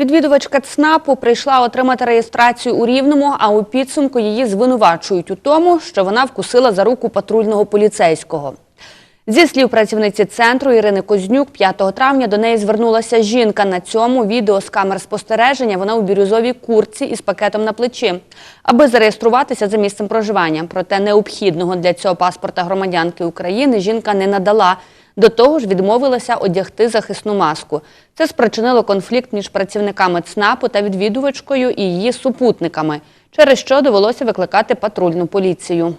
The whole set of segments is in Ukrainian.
Відвідувачка ЦНАПу прийшла отримати реєстрацію у Рівному, а у підсумку її звинувачують у тому, що вона вкусила за руку патрульного поліцейського. Зі слів працівниці центру Ірини Кознюк, 5 травня до неї звернулася жінка. На цьому відео з камер спостереження вона у бірюзовій куртці із пакетом на плечі, аби зареєструватися за місцем проживання. Проте необхідного для цього паспорта громадянки України жінка не надала. До того ж, відмовилася одягти захисну маску. Це спричинило конфлікт між працівниками ЦНАПу та відвідувачкою і її супутниками, через що довелося викликати патрульну поліцію.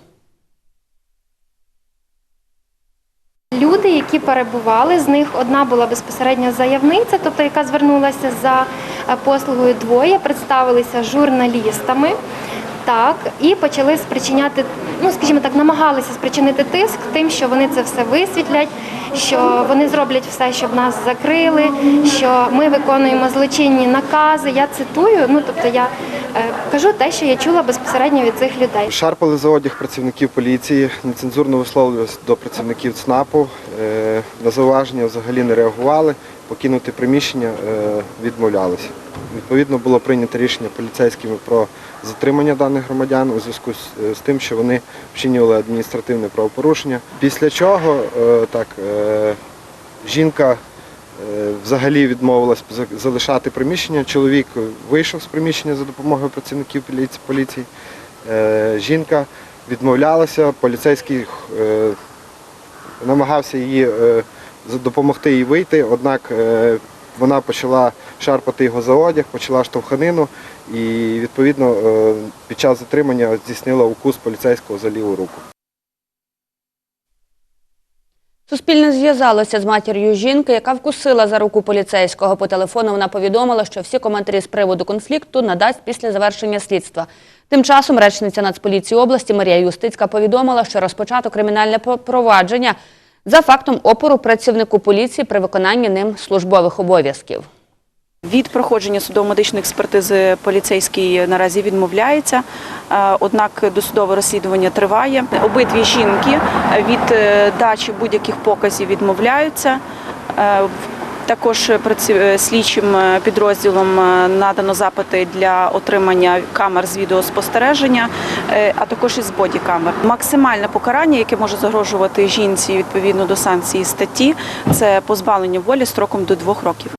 Люди, які перебували, з них одна була безпосередньо заявниця, тобто яка звернулася за е, послугою двоє, представилися журналістами. Так, і почали спричиняти, ну скажімо так, намагалися спричинити тиск тим, що вони це все висвітлять, що вони зроблять все, щоб нас закрили, що ми виконуємо злочинні накази. Я цитую, ну тобто я е, кажу те, що я чула безпосередньо від цих людей. Шарпали за одяг працівників поліції, нецензурно висловлювалися до працівників ЦНАПу, е, на зауваження взагалі не реагували, покинути приміщення е, відмовлялися. Відповідно, було прийнято рішення поліцейськими про затримання даних громадян у зв'язку з, з тим, що вони вчинювали адміністративне правопорушення. Після чого е, так, е, жінка е, взагалі відмовилась залишати приміщення. Чоловік вийшов з приміщення за допомогою працівників поліції. Е, Жінка відмовлялася, поліцейський е, намагався її е, допомогти їй вийти, однак е, вона почала шарпати його за одяг, почала штовханину і відповідно е, під час затримання здійснила укус поліцейського за ліву руку. Суспільне зв'язалося з матір'ю жінки, яка вкусила за руку поліцейського. По телефону вона повідомила, що всі коментарі з приводу конфлікту надасть після завершення слідства. Тим часом речниця Нацполіції області Марія Юстицька повідомила, що розпочато кримінальне провадження за фактом опору працівнику поліції при виконанні ним службових обов'язків. Від проходження судово-медичної експертизи поліцейський наразі відмовляється, е, однак досудове розслідування триває. Обидві жінки від е, дачі будь-яких показів відмовляються. Також е, слідчим е, підрозділом е, надано запити для отримання камер з відеоспостереження, а також із бодікамер. Максимальне покарання, яке може загрожувати жінці відповідно до санкції статті, це позбавлення волі строком до двох років.